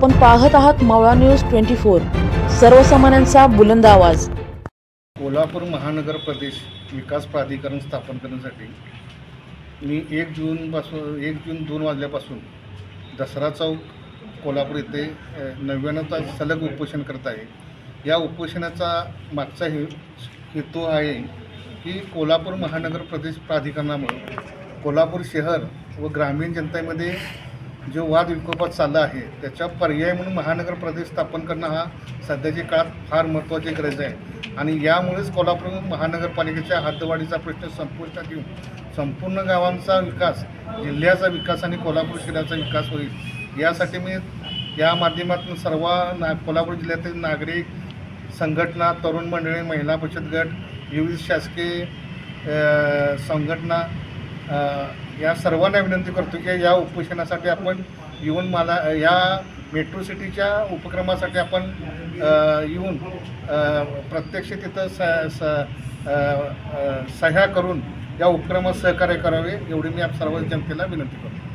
आपण पाहत आहात मावळा न्यूज ट्वेंटी फोर. सर्वसामान्यांचा बुलंद आवाज. कोल्हापूर महानगर प्रदेश विकास प्राधिकरण स्थापन करण्यासाठी मी एक जूनपासून एक जून दोन वाजल्यापासून दसरा चौक कोल्हापूर येथे नव्याण्णव तास सलग उपोषण करत आहे. या उपोषणाचा मागचा हे हेतू आहे की कोल्हापूर महानगर प्रदेश प्राधिकरणामुळे कोल्हापूर शहर व ग्रामीण जनतेमध्ये जो वाद विकोपात चालला आहे त्याच्या पर्याय म्हणून महानगर प्रदेश स्थापन करणं हा सध्याच्या काळात फार महत्त्वाची गरज आहे. आणि यामुळेच कोल्हापूर महानगरपालिकेच्या हद्दवाढीचा प्रश्न संपुष्टात येऊन संपूर्ण गावांचा विकास जिल्ह्याचा विकास आणि कोल्हापूर शहराचा विकास होईल. यासाठी मी या माध्यमातून सर्व ना कोल्हापूर जिल्ह्यातील नागरिक संघटना तरुण मंडळी महिला बचत गट विविध शासकीय संघटना या सर्वांना विनंती करतो की या उपोषणासाठी आपण येऊन मला या मेट्रो सिटीच्या उपक्रमासाठी आपण येऊन प्रत्यक्ष तिथं स स सह्या करून या उपक्रमात सहकार्य करावे एवढी मी आप सर्व जनतेला विनंती करतो.